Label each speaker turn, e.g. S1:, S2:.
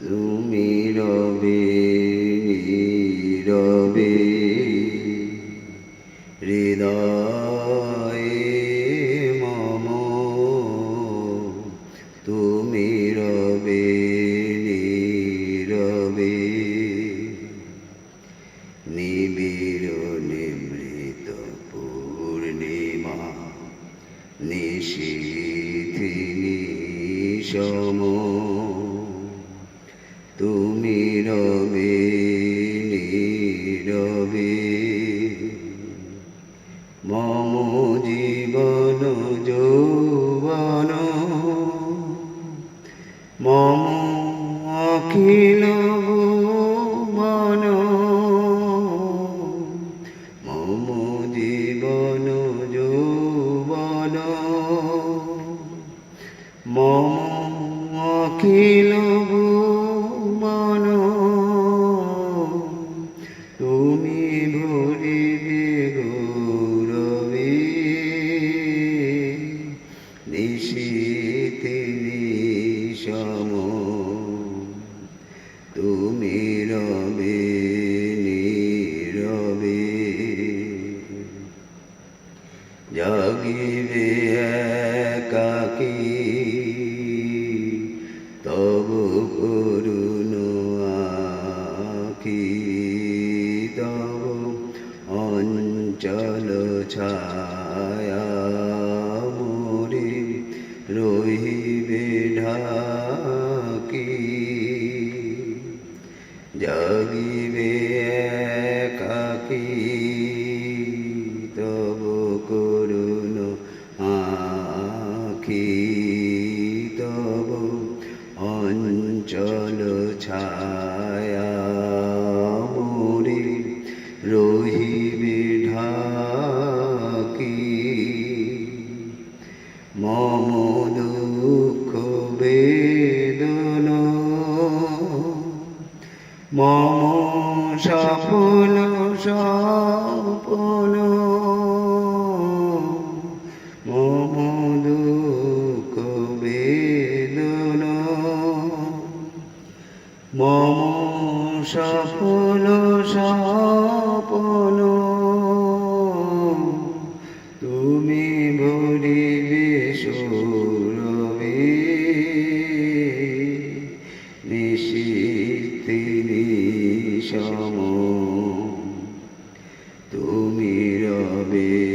S1: তুমি রবে রবে হৃদয়ে মম তুমি রবে নীরবে নিবিড় নিমৃত পূর্ণিমা নিশীথিনী সম। তুমি রবে নীরবে। মম জীবন যৌবন। মম অখিল মম তুমি ভরিবে গৌরবে। নিশীতে নিশম তুমি রবে নীরবে। জাগিবে একাকী অঞ্চল ছায়া মোরে রহিবে ঢাকি। জাগিবে একাকী তব করুণ আখি। তব অঞ্চল ছায়া দুঃখ বেদন মম সফল সপন মম দুঃখ বেদন মম সফল সপন সম তুমি রবে